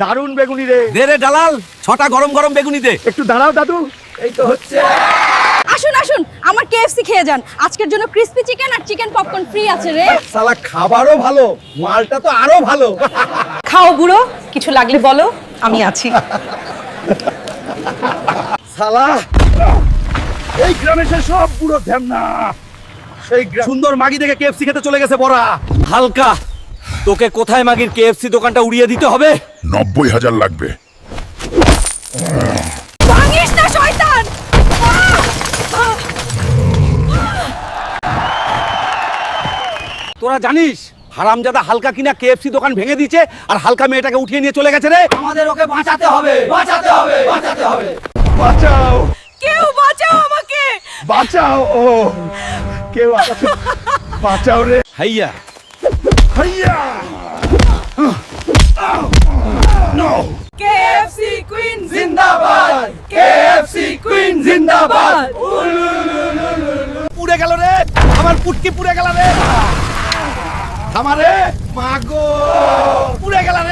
দারুণ বেগুনি রে। দে রে দালাল ছটা গরম গরম বেগুনি দে একটু দাঁড়াও দাদু। এই তো হচ্ছে। আসুন আসুন আমার কেএফসি খেয়ে যান। আজকের জন্য ক্রিসপি চিকেন আর চিকেন পপকর্ন ফ্রি আছে রে। সালা খাবারও ভালো মালটা তো আরও ভালো। খাও বুড়ো কিছু লাগলে বলো আমি আছি। সালা এই গ্রামে সে সব পুরো ধ্যামনা সেই সুন্দর মাগি দেখে কেএফসি খেতে চলে গেছে বড়া। হালকা। তোকে কোথায় মাগির কেএফসি দোকানটা উড়িয়ে দিতে হবে? নব্বই হাজার লাগবে। ভাঙিস না শয়তান! তোরা জানিস হারামজাদা হালকা কিনা কেএফসি দোকান ভেঙে দিয়েছে আর হালকা মেয়েটাকে উঠিয়ে নিয়ে চলে গেছে রে? আমাদের ওকে বাঁচাতে হবে বাঁচাতে হবে বাঁচাতে হবে। বাঁচাও। কেউ বাঁচাও আমাকে! বাঁচাও ও। কেউ? বাঁচাও রে। হাইয়া। হাইয়া। কেএফসি Queen জিন্দাবাদ KFC Queen জিন্দাবাদ পুড়ে গেল রে। আমার পুটকি পুড়ে গেল রে। আমারে মাগো